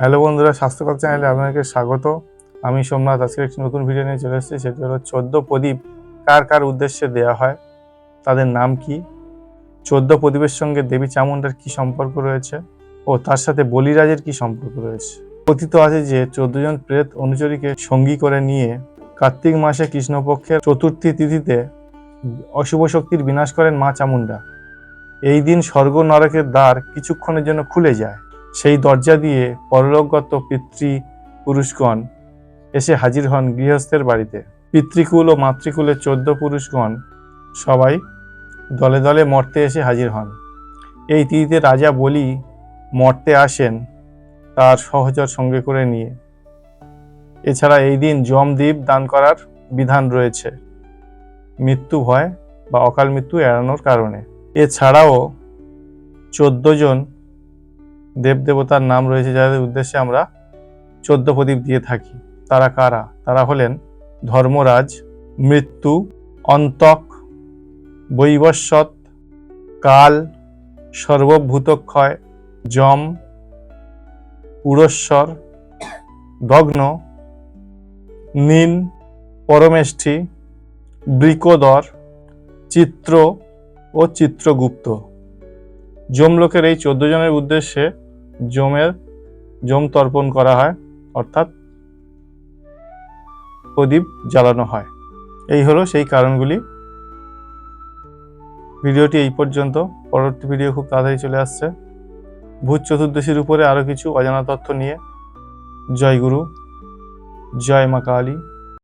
Hello বন্ধুরা, স্বাস্থ্যকর চ্যানেলে আপনাকে স্বাগত। আমি সোমনাথ আজকে একটি নতুন ভিডিও নিয়ে চলে এসেছি, সেটি হলো চোদ্দ প্রদীপ কার কার উদ্দেশ্যে দেওয়া হয়, তাদের নাম কি? চোদ্দ প্রদীপের সঙ্গে দেবী চামুণ্ডার কি সম্পর্ক রয়েছে? ও তার সাথে বলিরাজের কি সম্পর্ক রয়েছে? কথিত আছে যে চোদ্দ জন প্রেত অনুচরীকে সঙ্গী করে নিয়ে কার্তিক মাসে কৃষ্ণপক্ষের চতুর্থী তিথিতে অশুভ শক্তির বিনাশ করেন মা চামুণ্ডা। এই দিন স্বর্গ নরকের দ্বার কিছুক্ষণের জন্য খুলে যায়। সেই দরজা দিয়ে পরলোকগত পিতৃ পুরুষগণ এসে হাজির হন গৃহস্থের বাড়িতে। পিতৃকুল ও মাতৃকুলের চোদ্দ পুরুষগণ সবাই দলে দলে মর্তে এসে হাজির হন। এই তিথিতে রাজা বলি মর্তে আসেন তার সহচর সঙ্গে করে নিয়ে। এছাড়া এই দিন যমদ্বীপ দান করার বিধান রয়েছে। মৃত্যু ভয় বা অকাল মৃত্যু এড়ানোর কারণে। এছাড়াও চোদ্দ জন দেবদেবতার নাম রয়েছে, যাদের উদ্দেশ্যে আমরা চোদ্দ প্রদীপ দিয়ে থাকি। তারা কারা? তারা হলেন ধর্মরাজ, মৃত্যু, অন্তক বৈবস্বত কাল, সর্বভূতক্ষয়, যম পুরস্বর দগ্ন, নীল, পরমেষ্ঠি, বৃকোদর, চিত্র ও চিত্রগুপ্ত। যমলোকের এই চোদ্দ জনের উদ্দেশ্যে যমের যম তর্পণ করা হয়, অর্থাৎ প্রদীপ জ্বালানো হয়। এই হলো সেই কারণগুলি। ভিডিওটি এই পর্যন্ত। পরবর্তী ভিডিও খুব তাড়াতাড়ি চলে আসছে। ভূত চতুর্দশীর উপরে আরও কিছু অজানা তথ্য নিয়ে। জয় গুরু, জয় মা কালী।